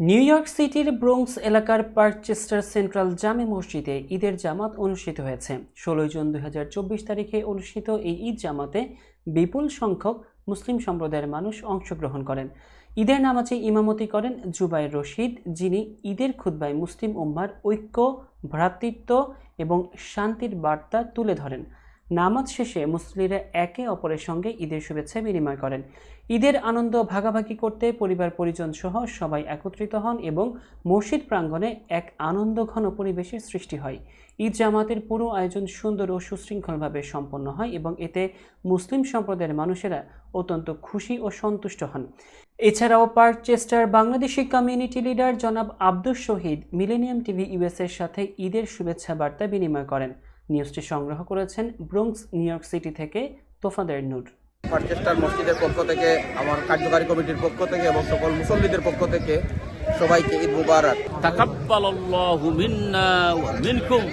New York সিটির Bronx এলাকার Parkchester central জামে মসজিদে ঈদের জামাত অনুষ্ঠিত হয়েছে। ষোলোই জুন দু হাজার চব্বিশ তারিখে অনুষ্ঠিত এই ঈদ জামাতে বিপুল সংখ্যক মুসলিম সম্প্রদায়ের মানুষ অংশগ্রহণ করেন। ঈদের নামাজে ইমামতি করেন জুবাই রশিদ, যিনি ঈদের খুদ্বায় মুসলিম উম্মার ঐক্য, ভ্রাতৃত্ব এবং শান্তির বার্তা তুলে ধরেন। নামাজ শেষে মুসলিরা একে অপরের সঙ্গে ঈদের শুভেচ্ছা বিনিময় করেন। ঈদের আনন্দ ভাগাভাগি করতে পরিবার পরিজন সহ সবাই একত্রিত হন এবং মসজিদ প্রাঙ্গণে এক আনন্দঘন পরিবেশের সৃষ্টি হয়। ঈদ জামাতের পুরো আয়োজন সুন্দর ও সুশৃঙ্খলভাবে সম্পন্ন হয় এবং এতে মুসলিম সম্প্রদায়ের মানুষেরা অত্যন্ত খুশি ও সন্তুষ্ট হন। এছাড়াও পার্কচেস্টার বাংলাদেশি কমিউনিটি লিডার জনাব আব্দুস শহীদ মিলেনিয়াম টিভি ইউএসের সাথে ঈদের শুভেচ্ছা বার্তা বিনিময় করেন। নিউজটি সংগ্রহ করেছেন ব্রোংস নিউ ইয়র্ক সিটি থেকে তোফাদের নূর। পার্চেস্টার মসজিদের পক্ষ থেকে আমার কার্যকারী কমিটির পক্ষ থেকে এবং সকল মুসল্লিদের পক্ষ থেকে সবাইকে ঈদ মুবারক। তাকাব্বালাল্লাহু মিন্না ওয়া মিনকুম।